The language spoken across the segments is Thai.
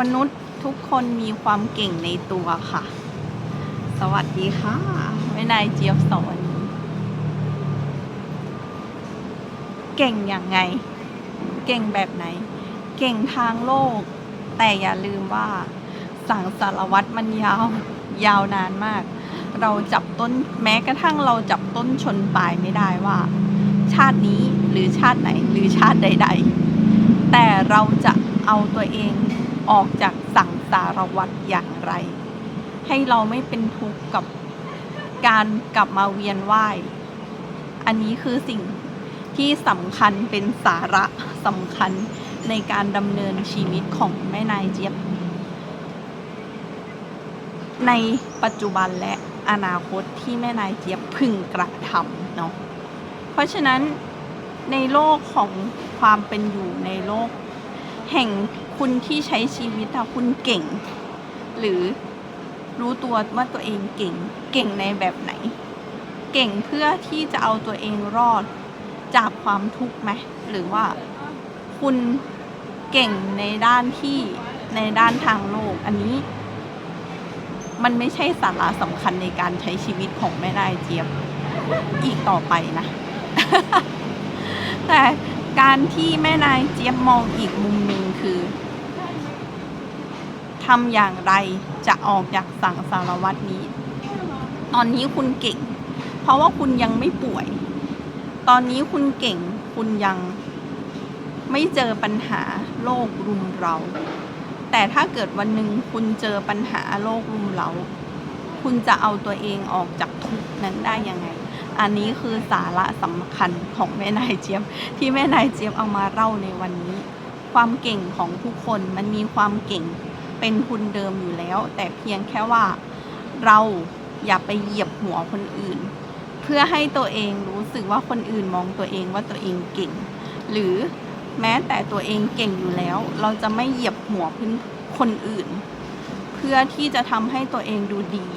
มนุษย์ทุกคนมีความเก่งในตัวค่ะ สวัสดีค่ะแม่นายเจี๊ยบสอนเก่งอย่างไง เก่งแบบไหน เก่งทางโลก แต่อย่าลืมว่า สังสารวัตรมันยาว ยาวนานมาก เราจับต้นแม้กระทั่งเราจับต้นชนปลายไม่ได้ว่า ชาตินี้หรือชาติไหนหรือชาติใด ๆ แต่เราจะเอาตัวเอง ออกจากสังสารวัฏอย่างไร ให้เราไม่เป็นทุกข์กับการกลับมาเวียนว่าย อันนี้คือสิ่งที่สำคัญเป็นสาระสำคัญในการดำเนินชีวิตของแม่นายเจี๊ยบ ในปัจจุบันและอนาคตที่แม่นายเจี๊ยบพึงกระทำเนาะเพราะฉะนั้นในโลกของความเป็นอยู่ในโลก แห่ง คุณที่ใช้ชีวิตอะคุณเก่ง หรือรู้ตัวว่าตัวเองเก่ง เก่งในแบบไหน เก่งเพื่อที่จะเอาตัวเองรอดจากความทุกข์ไหมหรือว่าคุณเก่งในด้านที่ในด้านทางโลก อันนี้ มันไม่ใช่สาระสำคัญในการใช้ชีวิตของแม่นายเจี๊ยบอีกต่อไปนะ แต่การที่แม่นายเจี๊ยบมองอีกมุมหนึ่งคือ ทำอย่างไรจะออกจากสังสารวัตนี้ ตอนนี้คุณเก่ง เพราะว่าคุณยังไม่ป่วย ตอนนี้คุณเก่ง คุณยังไม่เจอปัญหาโรครุมเรา แต่ถ้าเกิดวันหนึ่งคุณเจอปัญหาโรครุมเรา คุณจะเอาตัวเองออกจากทุกข์นั้นได้ยังไง อันนี้คือสาระสำคัญของแม่นายเจี๊ยบที่แม่นายเจี๊ยบเอามาเล่าในวันนี้ ความเก่งของทุกคนมันมีความเก่ง เป็นทุนเดิมอยู่แล้ว แต่เพียงแค่ว่าเราอย่าไปเหยียบหัวคนอื่น เพื่อให้ตัวเองรู้สึกว่าคนอื่นมองตัวเองว่าตัวเองเก่ง หรือแม้แต่ตัวเองเก่งอยู่แล้ว เราจะไม่เหยียบหัวพื่อนคนอื่น เพื่อที่จะทำให้ตัวเองดูดี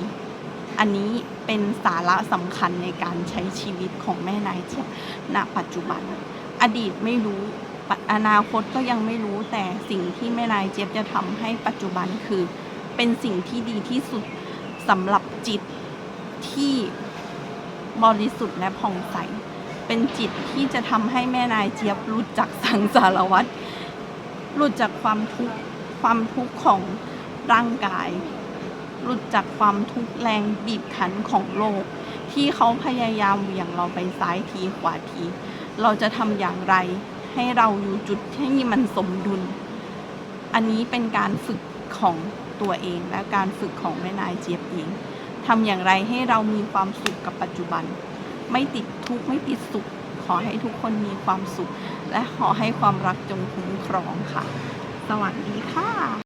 อันนี้เป็นสาระสำคัญในการใช้ชีวิตของแม่นายเจี๊ยบณปัจจุบัน อดีตไม่รู้ อนาคตก็ยังไม่รู้แต่สิ่งที่แม่นายเจี๊ยบจะทำให้ปัจจุบันคือ เป็นสิ่งที่ดีที่สุดสำหรับจิตที่บริสุทธิ์และผ่องใส เป็นจิตที่จะทำให้แม่นายเจี๊ยบหลุดจากสังสารวัฏหลุดจากความทุกข์ความทุกข์ของร่างกาย หลุดจากความทุกข์แรงบีบคั้นของโลก ที่เขาพยายามเหวี่ยงเราไปซ้ายทีขวาที เราจะทำอย่างไร ให้เราอยู่จุดที่มันสมดุล อันนี้เป็นการฝึกของตัวเองและการฝึกของแม่นายเจี๊ยบเองทำอย่างไรให้เรามีความสุขกับปัจจุบัน ไม่ติดทุกข์ไม่ติดสุข ขอให้ทุกคนมีความสุข และขอให้ความรักจงคุ้มครองค่ะ สวัสดีค่ะ